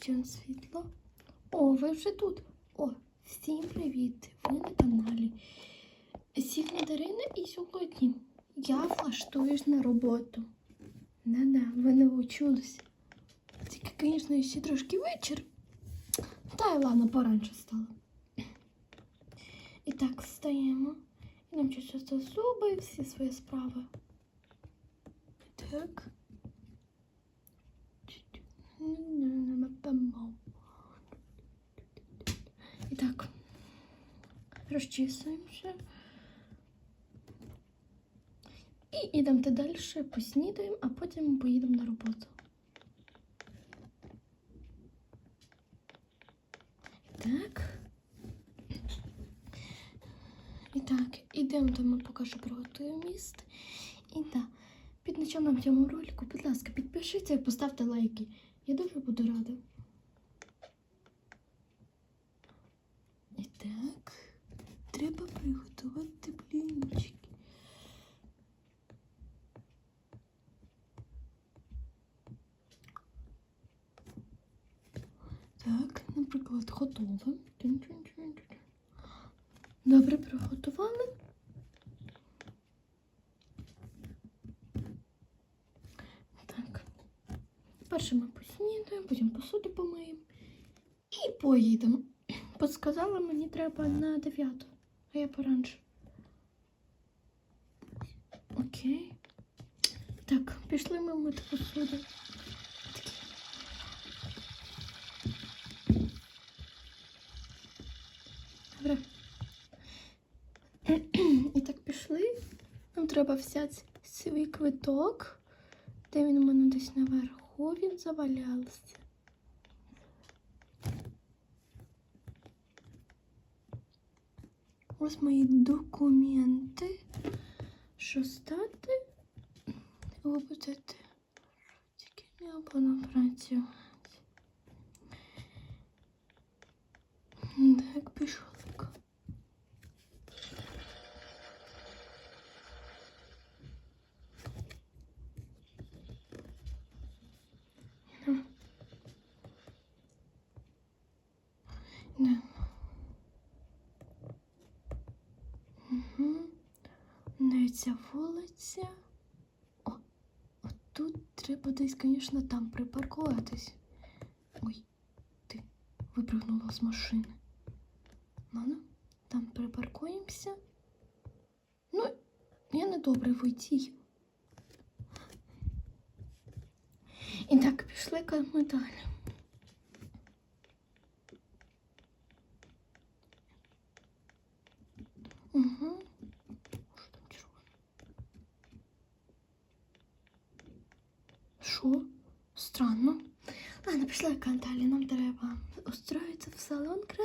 Включаємо світло. О, ви вже тут. О, всім привіт! Ви на каналі Сігна Дарина і сьогодні я влаштуюсь на роботу. Да-да, ви не учулися. Тільки, звісно, ще трошки вечір. Та й ладно, поранше стало. І так, встаємо. Ідемо чистити зуби, всі свої справи. Так. І так, розчісуємося. І йдемо далі, поснідаємо, а потім поїдемо на роботу. Так. І так, ідемо, то ми поки що міст. І так, під началом цьому ролику, будь ласка, підпишіться і поставте лайки. Я дуже буду рада. І так, треба приготувати блінчики. Так, наприклад. Тин-тин-тин-тин. Добре, приготували. Так. Перше ми поснідаємо, потім посуду помиємо і поїдемо. Подсказала, мені треба на 9, а я поранше. Окей. Так, пішли ми мити посуду. Добре. І так пішли. Нам треба взяти свій квиток. Де він у мене десь наверху він завалялся? Ось мої документи. Що стати? Будете тільки не буду працювати. Так, пішов. Да. Угу. Не вулиця. О, от тут треба десь, звісно, там припаркуватись. Ой, ти випрыгнула з машини. Ладно, там припаркуємося. Ну, я не добре водій. І так, пішли ми далі.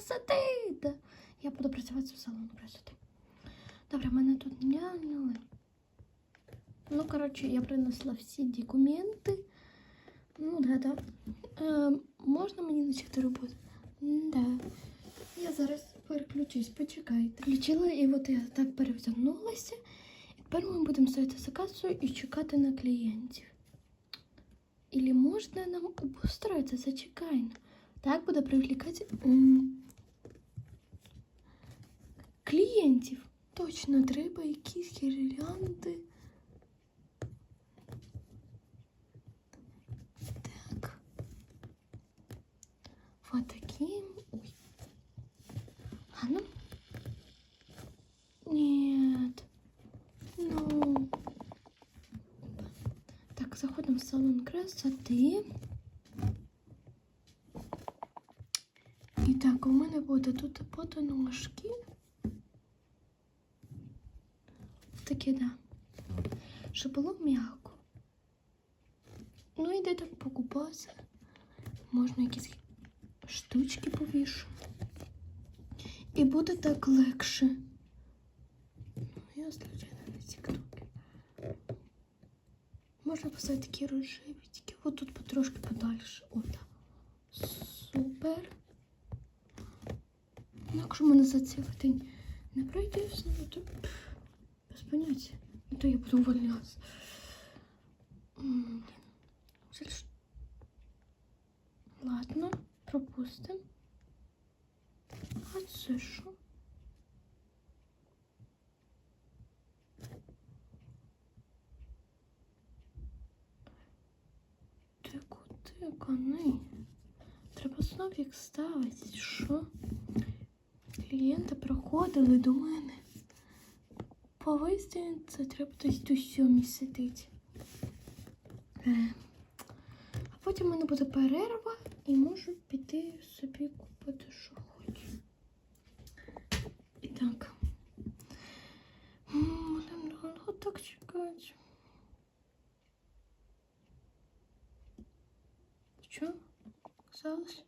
красоти. Да. Я буду працювати в салон красоти. Добре, мене тут няняли. Ну, коротше, я принесла всі документи. Ну, да, да. Е, можна мені почати роботу? Да. Я зараз переключусь, почекайте. Включила і от я так перевдягнулася. І тепер ми будемо стояти за касою і чекати на клієнтів. Ілі можна нам обустроїтися, зачекай. Так буде привлекати м, клієнтів. Точно, треба якісь гірлянди. Так. Вот таким. Ой. Ладно. Нет. Ну. Так, заходим в салон красоти. І так, у мене буде тут подоножки. Таке, да. Щоб було м'яко. Ну, і де так покупатися. Можна якісь штучки повішу. І буде так легше. Ну, Я звичайно на тіктоки. Можна поставити такі рожеві, тільки от тут потрошки подальше. От. Супер. Ну, Якщо мене за цей день не пройде, ну, то без. Ну, то я буду що- Ладно, пропустимо. А це що? Ти куди кони? Треба знов їх ставити. Що? Клієнти приходили до мене. По виставі це треба десь до сьомій сидить. Е. А потім в мене буде перерва і можу піти собі купити, що хочу. І так. Будемо довго так чекати. Що? Казалось?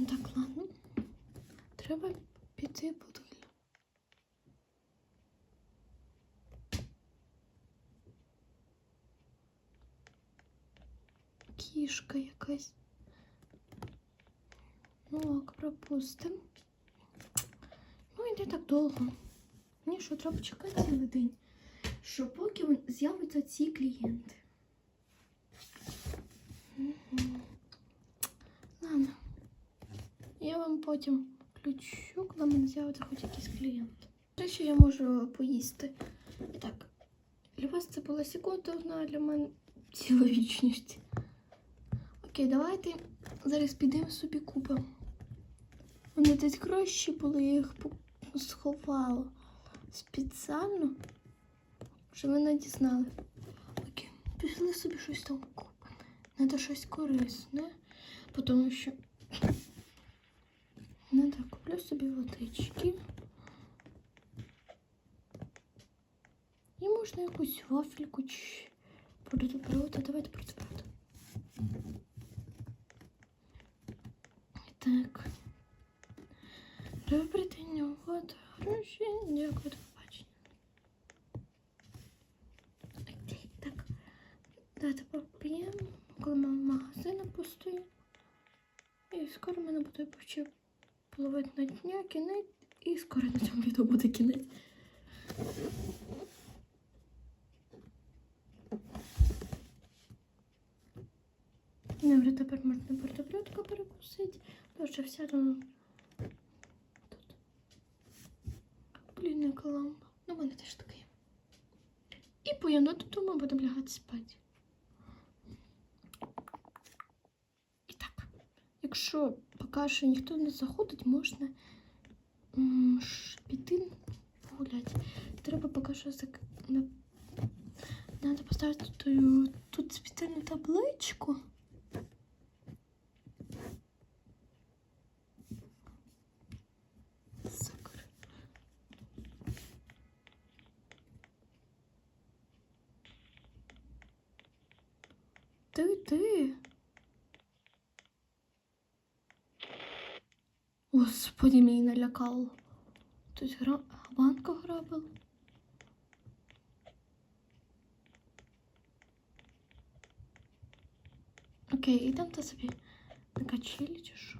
Ну так, ладно. Треба піти подивлю. Кішка якась. Ну, ок, пропустим. Ну, йде так довго. Мені що, треба чекати цілий день, що поки з'являться ці клієнти. Мгм. Ладно. Я вам потім включу, коли мене з'явиться хоч якийсь клієнт. Те, що я можу поїсти. І так, для вас це була секунда одна, для мене ціла вічність. Окей, давайте зараз підемо собі купимо. Вони десь гроші були, я їх сховала спеціально, щоб ви не дізнали. Окей, пішли собі щось там купимо. Надо щось корисне, тому що Ну так, куплю собі водички. І можна якусь вафельку чи бутерброди. Давайте бутерброд. Так. Добрий день, от гроші. Дякую, до побачення. Окей, так. Давайте поп'ємо, коли ми магазин пустує. І скоро мене буде почти половина дня, кінець, і скоро на цьому відео буде кінець. Добре, тепер можна бутербродку перекусити. Дуже вся там тут. Блін, яка лампа. Ну, в мене теж таке. є. І поїду додому, будемо лягати спати. І так. Якщо поки що ніхто не заходить, можна м, піти погуляти. Треба поки що зак... Надо поставити ту- тут спеціальну табличку. Ти, ти. Господи, мій налякал. Тут гра... банку грабив. Окей, ідемо та собі на качелі чи що?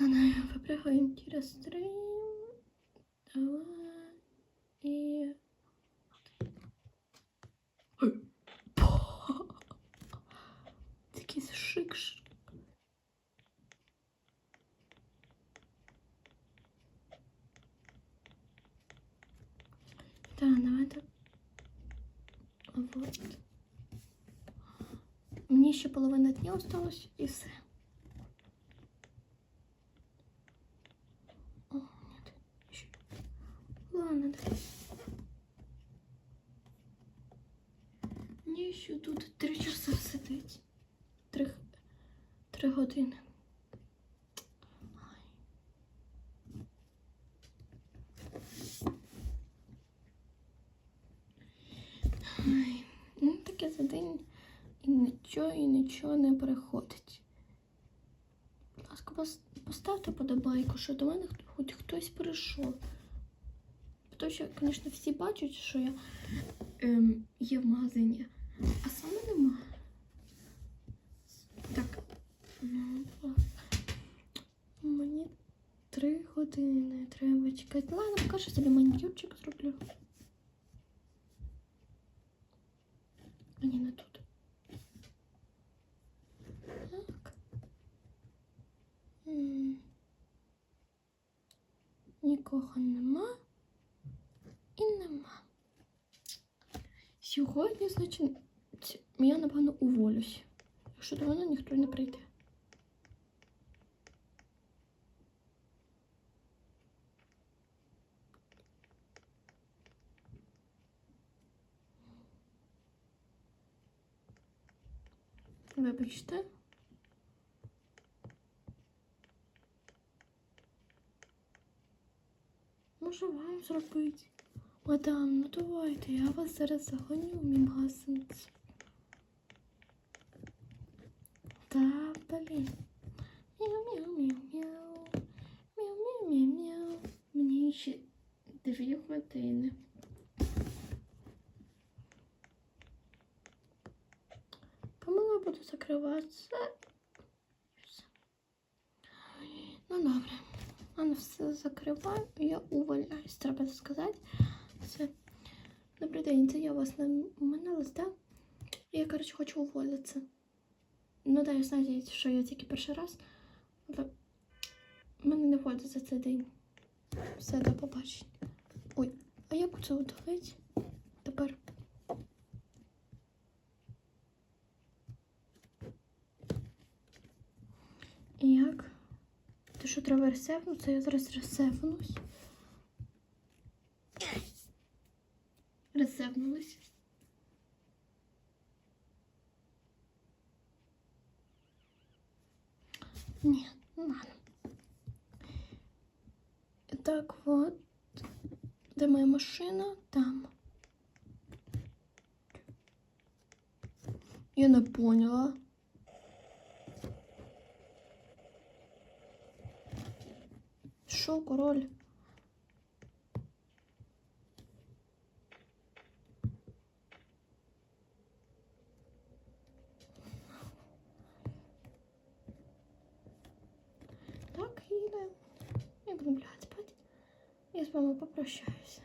Ладно, выпрыгаем через стрим. Давай. И... Ой. По. Такий шик. Так, давайте. Вот. Мені ще половина дня осталось і все. О, нет. Еще. Ладно, да. Ще тут три часа сидить. Три, три години. Ну, таке за день і нічого, і нічого не приходить. Будь ласка, поставте подобайку, що до мене хоч хтось прийшов. Тому що, звісно, всі бачать, що я ем, є в магазині, а саме нема. Так. Ну, так. Мені три години треба чекати. Ладно, поки що собі манікюрчик зроблю. А ні, не тут. Так. М. Нікого нема Сьогодні, значить, я, напевно, уволюсь. Якщо до мене ніхто не прийде. Вибачте. Можу вам зробити. Мадам, ну давайте, я вас зараз загоню мій магазин. Та, блін. Мяу-мяу-мяу-мяу. Мяу-мяу-мяу-мяу. Мені ще дві години. Помилу буду закриватися. Ну добре. Ладно, все закриваю, я увольняюсь, треба сказати. Все. Добрий день, це я вас на мене листа. Я, коротше, хочу уволитися. Ну да, я знаю, що я тільки перший раз, але мене не входить за цей день. Все, до побачення. Ой, а як це удалити? Тепер. Як? Ти що треба ресевнутися? Я зараз ресевнусь. Ресевнулась. Ні, ну ладно. Так от. Де моя машина? Там. Я не поняла. Що, король? Я буду блядь, спати. Я з вами попрощаюся.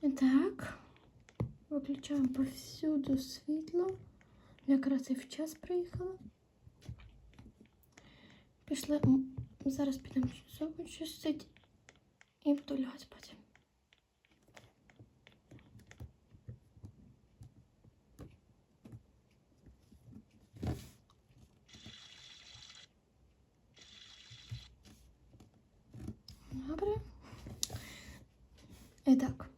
Так. Виключаємо повсюду світло. Якраз і в час приїхала. Пішла. Зараз підемо зовут чистити і буду лягати потім. Добре. І так.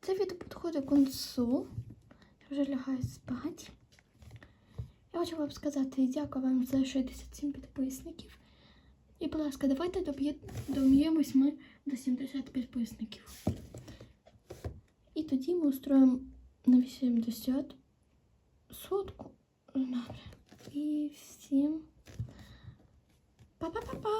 Це відео підходить до кінцу. Я вже лягаю спати. Я хочу вам сказати дякую вам за 67 підписників. І, будь ласка, давайте доб'ємось ми до 70 підписників. І тоді ми устроїмо на 80 сотку. І всім па-па-па-па!